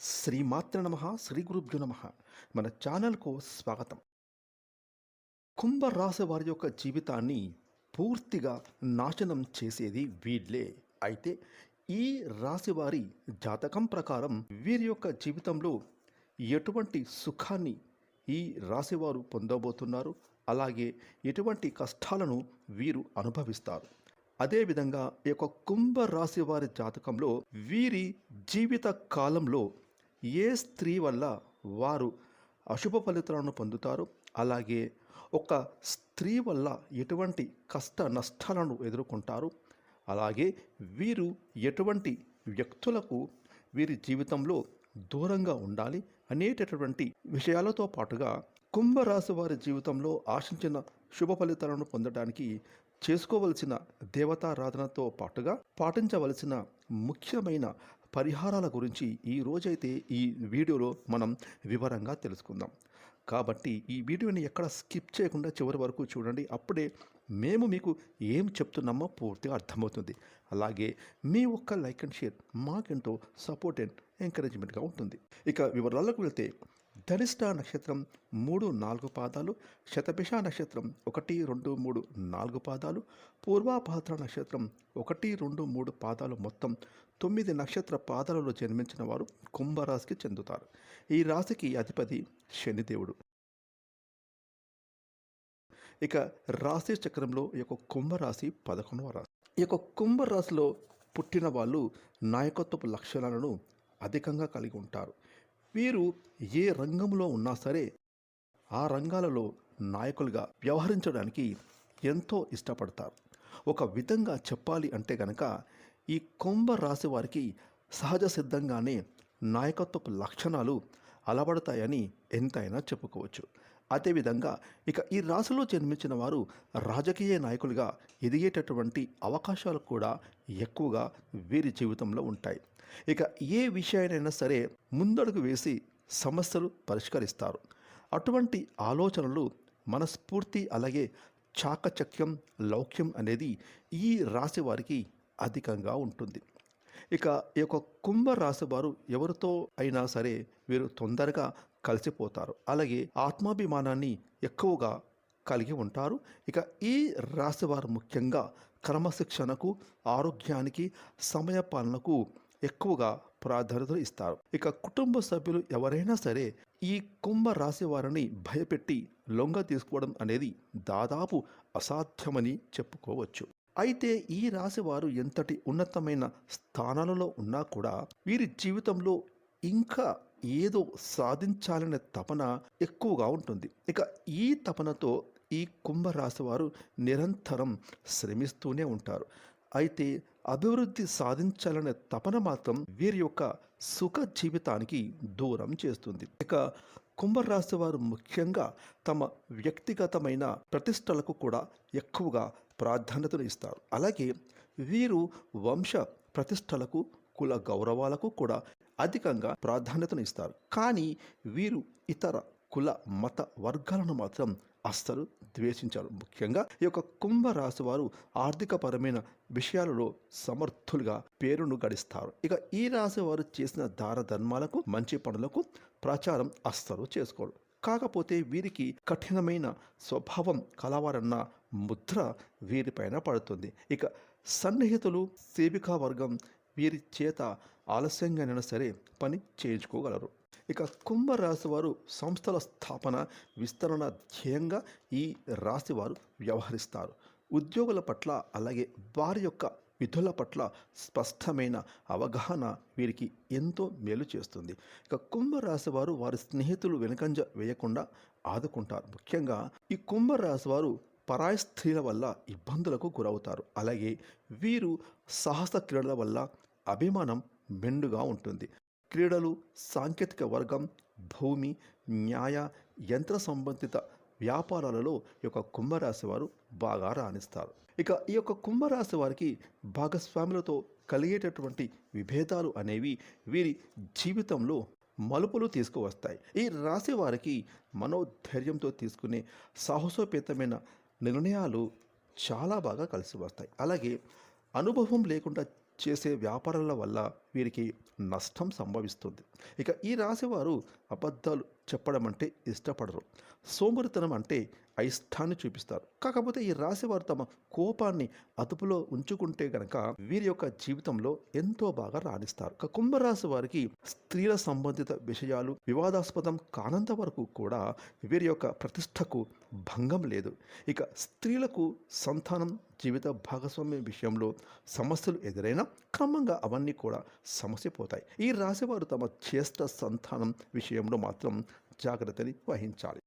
శ్రీమాత్ర నమ శ్రీ గురుభ్యు నమ. మన ఛానల్కు స్వాగతం. కుంభరాశి వారి యొక్క జీవితాన్ని పూర్తిగా నాశనం చేసేది వీళ్ళే. అయితే ఈ రాశి వారి జాతకం ప్రకారం వీరి యొక్క జీవితంలో ఎటువంటి సుఖాన్ని ఈ రాశివారు పొందబోతున్నారు? అలాగే ఎటువంటి కష్టాలను వీరు అనుభవిస్తారు? అదేవిధంగా ఈ యొక్క కుంభ రాశి వారి జాతకంలో వీరి జీవిత కాలంలో ఏ స్త్రీ వల్ల వారు అశుభ ఫలితాలను పొందుతారు? అలాగే ఒక స్త్రీ వల్ల ఎటువంటి కష్ట నష్టాలను ఎదుర్కొంటారు? అలాగే వీరు ఎటువంటి వ్యక్తులకు వీరి జీవితంలో దూరంగా ఉండాలి అనేటటువంటి విషయాలతో పాటుగా కుంభరాశి వారి జీవితంలో ఆశించిన శుభ ఫలితాలను పొందడానికి చేసుకోవలసిన దేవతారాధనతో పాటుగా పాటించవలసిన ముఖ్యమైన పరిహారాల గురించి ఈ రోజైతే ఈ వీడియోలో మనం వివరంగా తెలుసుకుందాం. కాబట్టి ఈ వీడియోని ఎక్కడ స్కిప్ చేయకుండా చివరి వరకు చూడండి. అప్పుడే మేము మీకు ఏం చెప్తున్నామో పూర్తిగా అర్థమవుతుంది. అలాగే మీ ఒక్క లైక్ అండ్ షేర్ మాకెంతో సపోర్ట్ అండ్ ఎంకరేజ్మెంట్గా ఉంటుంది. ఇక వివరాలకు వెళ్తే ధనిష్ట నక్షత్రం మూడు నాలుగు పాదాలు శతభిష నక్షత్రం ఒకటి రెండు మూడు నాలుగు పాదాలు పూర్వాభాద్ర నక్షత్రం ఒకటి రెండు మూడు పాదాలు మొత్తం తొమ్మిది నక్షత్ర పాదాలలో జన్మించిన వారు కుంభరాశికి చెందుతారు. ఈ రాశికి అధిపతి శనిదేవుడు. ఇక రాశి చక్రంలో ఈ యొక్క కుంభరాశి పదకొండవ రాశి. ఈ యొక్క కుంభరాశిలో పుట్టిన వాళ్ళు నాయకత్వపు లక్షణాలను అధికంగా కలిగి ఉంటారు. వీరు ఏ రంగంలో ఉన్నా సరే ఆ రంగాలలో నాయకులుగా వ్యవహరించడానికి ఎంతో ఇష్టపడతారు. ఒక విధంగా చెప్పాలి అంటే గనక ఈ కుంభ రాశి వారికి సహజ సిద్ధంగానే నాయకత్వపు లక్షణాలు అలవడతాయని ఎంతైనా చెప్పుకోవచ్చు. అదేవిధంగా ఇక ఈ రాశిలో జన్మించిన వారు రాజకీయ నాయకులుగా ఎదిగేటటువంటి అవకాశాలు కూడా ఎక్కువగా వీరి జీవితంలో ఉంటాయి. ఇక ఏ విషయానైనా సరే ముందడుగు వేసి సమస్యలు పరిష్కరిస్తారు. అటువంటి ఆలోచనలు మనస్ఫూర్తి అలాగే చాకచక్యం లౌక్యం అనేది ఈ రాశి వారికి అధికంగా ఉంటుంది. ఇక ఈ యొక్క కుంభ రాశి వారు ఎవరితో అయినా సరే వీరు తొందరగా కలిసిపోతారు. అలాగే ఆత్మాభిమానాన్ని ఎక్కువగా కలిగి ఉంటారు. ఇక ఈ రాశివారు ముఖ్యంగా క్రమశిక్షణకు ఆరోగ్యానికి సమయపాలనకు ఎక్కువగా ప్రాధాన్యత ఇస్తారు. ఇక కుటుంబ సభ్యులు ఎవరైనా సరే ఈ కుంభ రాశి వారిని భయపెట్టి లొంగ తీసుకోవడం అనేది దాదాపు అసాధ్యమని చెప్పుకోవచ్చు. అయితే ఈ రాశి వారు ఎంతటి ఉన్నతమైన స్థానాలలో ఉన్నా కూడా వీరి జీవితంలో ఇంకా ఏదో సాధించాలనే తపన ఎక్కువగా ఉంటుంది. ఇక ఈ తపనతో ఈ కుంభరాశి వారు నిరంతరం శ్రమిస్తూనే ఉంటారు. అయితే అభివృద్ధి సాధించాలనే తపన మాత్రం వీరి యొక్క సుఖ జీవితానికి దూరం చేస్తుంది. ఇక కుంభరాశి వారు ముఖ్యంగా తమ వ్యక్తిగతమైన ప్రతిష్టలకు కూడా ఎక్కువగా ప్రాధాన్యతను ఇస్తారు. అలాగే వీరు వంశ ప్రతిష్టలకు కుల గౌరవాలకు కూడా అధికంగా ప్రాధాన్యతను ఇస్తారు. కానీ వీరు ఇతర కుల మత వర్గాలను మాత్రం అస్సలు ద్వేషించారు. ముఖ్యంగా ఈ యొక్క కుంభరాశి వారు ఆర్థికపరమైన విషయాలలో సమర్థులుగా పేరును గడిస్తారు. ఇక ఈ రాశి వారు చేసిన దాన ధర్మాలకు మంచి పనులకు ప్రచారం అస్సలు చేసుకోరు. కాకపోతే వీరికి కఠినమైన స్వభావం కలవారన్న ముద్ర వీరిపైన పడుతుంది. ఇక సన్నిహితులు సేవికా వర్గం వీరి చేత ఆలస్యంగానైనా సరే పని చేయించుకోగలరు. ఇక కుంభరాశి వారు సంస్థల స్థాపన విస్తరణ ధ్యేయంగా ఈ రాశి వారు వ్యవహరిస్తారు. ఉద్యోగుల పట్ల అలాగే వారి యొక్క విధుల పట్ల స్పష్టమైన అవగాహన వీరికి ఎంతో మేలు చేస్తుంది. ఇక కుంభరాశి వారు వారి స్నేహితులు వెనుకంజ వేయకుండా ఆదుకుంటారు. ముఖ్యంగా ఈ కుంభరాశి వారు పరాయి స్త్రీల వల్ల ఇబ్బందులకు గురవుతారు. అలాగే వీరు సాహస క్రీడల వల్ల అభిమానం మెండుగా ఉంటుంది. క్రీడలు సాంకేతిక వర్గం భూమి న్యాయ యంత్ర సంబంధిత వ్యాపారాలలో ఈ యొక్క కుంభరాశి వారు బాగా రాణిస్తారు. ఇక ఈ యొక్క కుంభరాశి వారికి భాగస్వాములతో కలిగేటటువంటి విభేదాలు అనేవి వీరి జీవితంలో మలుపులు తీసుకువస్తాయి. ఈ రాశి వారికి మనోధైర్యంతో తీసుకునే సాహసోపేతమైన నిర్ణయాలు చాలా బాగా కలిసి వస్తాయి అలాగే అనుభవం లేకుండా చేసే వ్యాపారాల వల్ల వీరికి నష్టం సంభవిస్తుంది. ఇక ఈ రాశివారు అబద్ధాలు చెప్పడం అంటే ఇష్టపడరు. సోమరితనం అంటే అయిష్టాన్ని చూపిస్తారు. కాకపోతే ఈ రాశివారు తమ కోపాన్ని అదుపులో ఉంచుకుంటే గనక వీరి యొక్క జీవితంలో ఎంతో బాగా రాణిస్తారు. కుంభరాశి వారికి స్త్రీల సంబంధిత విషయాలు వివాదాస్పదం కానంత వరకు కూడా వీరి యొక్క ప్రతిష్టకు భంగం లేదు. ఇక స్త్రీలకు సంతానం జీవిత భాగస్వామ్యం విషయంలో సమస్యలు ఎదురైనా క్రమంగా అవన్నీ కూడా సమస్య పోతాయి. ఈ రాశివారు తమ జ్యేష్ఠ సంతానం విషయంలో మాత్రం జాగ్రత్తని వహించాలి.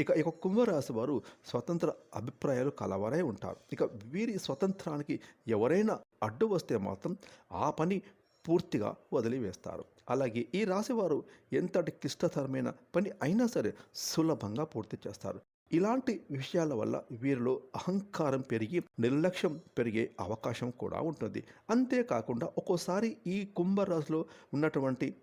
ఇక ఇక కుంభరాశి వారు స్వతంత్ర అభిప్రాయాలు కలవారై ఉంటారు. ఇక వీరి స్వతంత్రానికి ఎవరైనా అడ్డు వస్తే మాత్రం ఆ పని పూర్తిగా వదిలివేస్తారు. అలాగే ఈ రాశివారు ఎంతటి క్లిష్టతరమైన పని అయినా సరే సులభంగా పూర్తి చేస్తారు. ఇలాంటి విషయాల వల్ల వీరిలో అహంకారం పెరిగి నిర్లక్ష్యం పెరిగే అవకాశం కూడా ఉంటుంది. అంతేకాకుండా ఒక్కోసారి ఈ కుంభరాశిలో ఉన్నటువంటి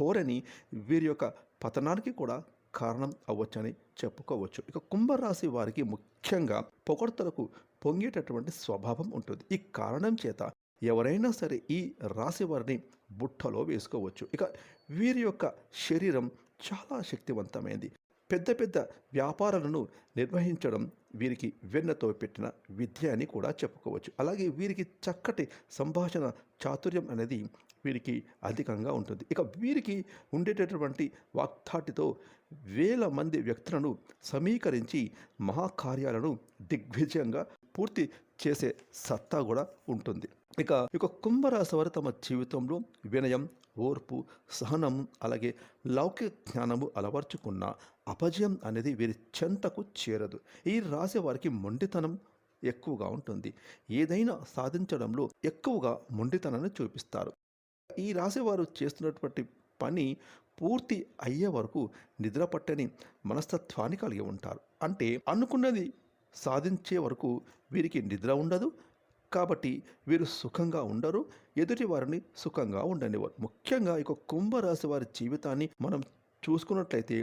ధోరణి వీరి యొక్క పతనానికి కూడా కారణం అవ్వచ్చని చెప్పుకోవచ్చు. ఇక కుంభరాశి వారికి ముఖ్యంగా పొగడ్తలకు పొంగేటటువంటి స్వభావం ఉంటుంది. ఈ కారణం చేత ఎవరైనా సరే ఈ రాశి వారిని బుట్టలో వేసుకోవచ్చు. ఇక వీరి యొక్క శరీరం చాలా శక్తివంతమైంది. పెద్ద పెద్ద వ్యాపారాలను నిర్వహించడం వీరికి వెన్నతో పెట్టిన విద్య అని కూడా చెప్పుకోవచ్చు. అలాగే వీరికి చక్కటి సంభాషణ చాతుర్యం అనేది వీరికి అధికంగా ఉంటుంది. ఇక వీరికి ఉండేటటువంటి వాక్ధాటితో వేల మంది వ్యక్తులను సమీకరించి మహాకార్యాలను దిగ్విజయంగా పూర్తి చేసే సత్తా కూడా ఉంటుంది. ఇక ఇక కుంభరాశి వారు తమ జీవితంలో వినయం ఓర్పు సహనం అలాగే లౌకిక జ్ఞానము అలవర్చుకున్న అపజయం అనేది వీరి చెంతకు చేరదు. ఈ రాశి వారికి మొండితనం ఎక్కువగా ఉంటుంది. ఏదైనా సాధించడంలో ఎక్కువగా మొండితనాన్ని చూపిస్తారు. ఈ రాశి వారు చేస్తున్నటువంటి పని పూర్తి అయ్యే వరకు నిద్ర పట్టని మనస్తత్వాన్ని కలిగి ఉంటారు. అంటే అనుకున్నది సాధించే వరకు వీరికి నిద్ర ఉండదు. కాబట్టి వీరు సుఖంగా ఉండరు. ఎదుటి వారిని సుఖంగా ఉండనివారు ముఖ్యంగా ఇక కుంభరాశి వారి జీవితాన్ని మనం చూసుకున్నట్లయితే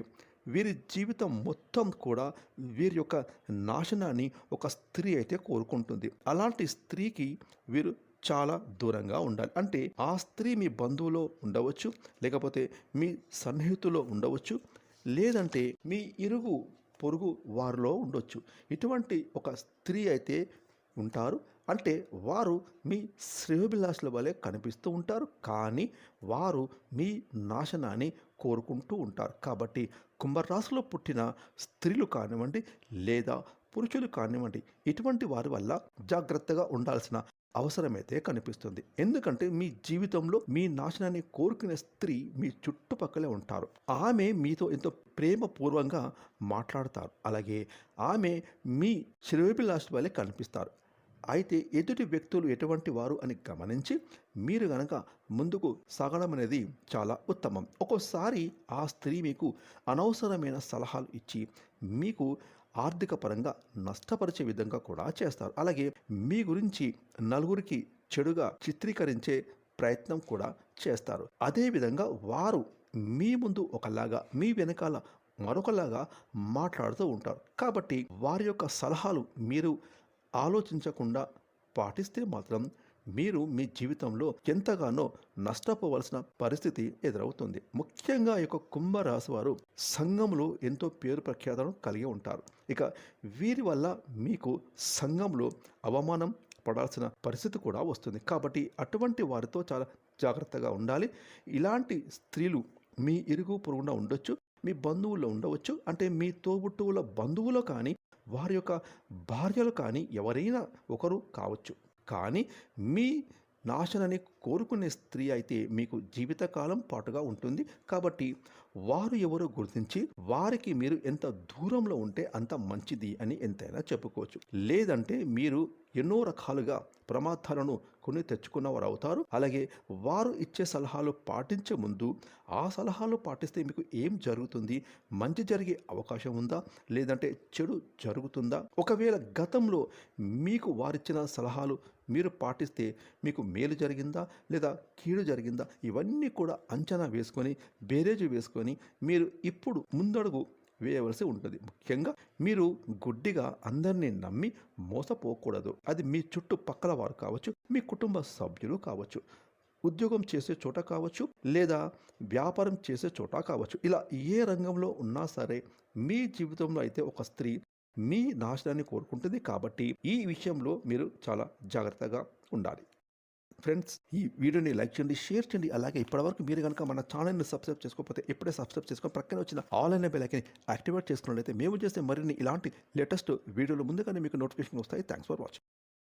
వీరి జీవితం మొత్తం కూడా వీరి యొక్క నాశనాన్ని ఒక స్త్రీ అయితే కోరుకుంటుంది. అలాంటి స్త్రీకి వీరు చాలా దూరంగా ఉండాలి. అంటే ఆ స్త్రీ మీ బంధువులో ఉండవచ్చు లేకపోతే మీ సన్నిహితులో ఉండవచ్చు లేదంటే మీ ఇరుగు పొరుగు వారిలో ఉండొచ్చు. ఇటువంటి ఒక స్త్రీ అయితే ఉంటారు. అంటే వారు మీ శ్రేయోభిలాషుల వలె కనిపిస్తూ ఉంటారు. కానీ వారు మీ నాశనాన్ని కోరుకుంటూ ఉంటారు. కాబట్టి కుంభరాశిలో పుట్టిన స్త్రీలు కానివ్వండి లేదా పురుషులు కానివ్వండి ఇటువంటి వారి వల్ల జాగ్రత్తగా ఉండాల్సిన అవసరమైతే కనిపిస్తుంది. ఎందుకంటే మీ జీవితంలో మీ నాశనాన్ని కోరుకునే స్త్రీ మీ చుట్టుపక్కలే ఉంటారు. ఆమె మీతో ఎంతో ప్రేమపూర్వంగా మాట్లాడతారు. అలాగే ఆమె మీ శ్రేయోభిలాష్ వలె కనిపిస్తారు. అయితే ఎదుటి వ్యక్తులు ఎటువంటి వారు అని గమనించి మీరు గనక ముందుకు సాగడం అనేది చాలా ఉత్తమం. ఒక్కోసారి ఆ స్త్రీ మీకు అనవసరమైన సలహాలు ఇచ్చి మీకు ఆర్థిక పరంగా నష్టపరిచే విధంగా కూడా చేస్తారు. అలాగే మీ గురించి నలుగురికి చెడుగా చిత్రీకరించే ప్రయత్నం కూడా చేస్తారు. అదేవిధంగా వారు మీ ముందు ఒకలాగా మీ వెనకాల మరొకలాగా మాట్లాడుతూ ఉంటారు. కాబట్టి వారి యొక్క సలహాలు మీరు ఆలోచించకుండా పాటిస్తే మాత్రం మీరు మీ జీవితంలో ఎంతగానో నష్టపోవలసిన పరిస్థితి ఎదురవుతుంది. ముఖ్యంగా ఈ యొక్క కుంభరాశి వారు సంఘంలో ఎంతో పేరు ప్రఖ్యాతలను కలిగి ఉంటారు. ఇక వీరి వల్ల మీకు సంఘంలో అవమానం పడాల్సిన పరిస్థితి కూడా వస్తుంది. కాబట్టి అటువంటి వారితో చాలా జాగ్రత్తగా ఉండాలి. ఇలాంటి స్త్రీలు మీ ఇరుగు పొరుగున ఉండొచ్చు మీ బంధువుల్లో ఉండవచ్చు. అంటే మీ తోబుట్టువుల బంధువులు కానీ వారి యొక్క భార్యలు కానీ ఎవరైనా ఒకరు కావచ్చు. కానీ మీ నాశనాన్ని కోరుకునే స్త్రీ అయితే మీకు జీవితకాలం పాటుగా ఉంటుంది. కాబట్టి వారు ఎవరో గుర్తించి వారికి మీరు ఎంత దూరంలో ఉంటే అంత మంచిది అని ఎంతైనా చెప్పుకోవచ్చు. లేదంటే మీరు ఎన్నో రకాలుగా ప్రమాదాలను కొని తెచ్చుకున్నవారు అవుతారు అలాగే వారు ఇచ్చే సలహాలు పాటించే ముందు ఆ సలహాలు పాటిస్తే మీకు ఏం జరుగుతుంది? మంచి జరిగే అవకాశం ఉందా? లేదంటే చెడు జరుగుతుందా? ఒకవేళ గతంలో మీకు వారిచ్చిన సలహాలు మీరు పాటిస్తే మీకు మేలు జరిగిందా లేదా కీడు జరిగిందా? ఇవన్నీ కూడా అంచనా వేసుకొని బేరేజు వేసుకొని మీరు ఇప్పుడు ముందడుగు వేయవలసి ఉంటుంది. ముఖ్యంగా మీరు గుడ్డిగా అందరినీ నమ్మి మోసపోకూడదు. అది మీ చుట్టుపక్కల వారు కావచ్చు మీ కుటుంబ సభ్యులు కావచ్చు ఉద్యోగం చేసే చోట కావచ్చు లేదా వ్యాపారం చేసే చోట కావచ్చు. ఇలా ఏ రంగంలో ఉన్నా సరే మీ జీవితంలో అయితే ఒక స్త్రీ మీ నాశనాన్ని కోరుకుంటుంది కాబట్టి ఈ విషయంలో మీరు చాలా జాగ్రత్తగా ఉండాలి. ఫ్రెండ్స్ ఈ వీడియోని లైక్ చేయండి షేర్ చేయండి. అలాగే ఇప్పటివరకు మీరు కనుక మన ఛానల్ని సబ్స్క్రైబ్ చేసుకోకపోతే ఇప్పుడే సబ్స్క్రైబ్ చేసుకొని ప్రక్కన వచ్చిన ఆల్ అనే బెల్ యాక్టివేట్ చేసుకున్నట్లయితే మేము చేసే మరిన్ని ఇలాంటి లేటెస్ట్ వీడియోలు ముందుగానే మీకు నోటిఫికేషన్ వస్తాయి. Thanks for watching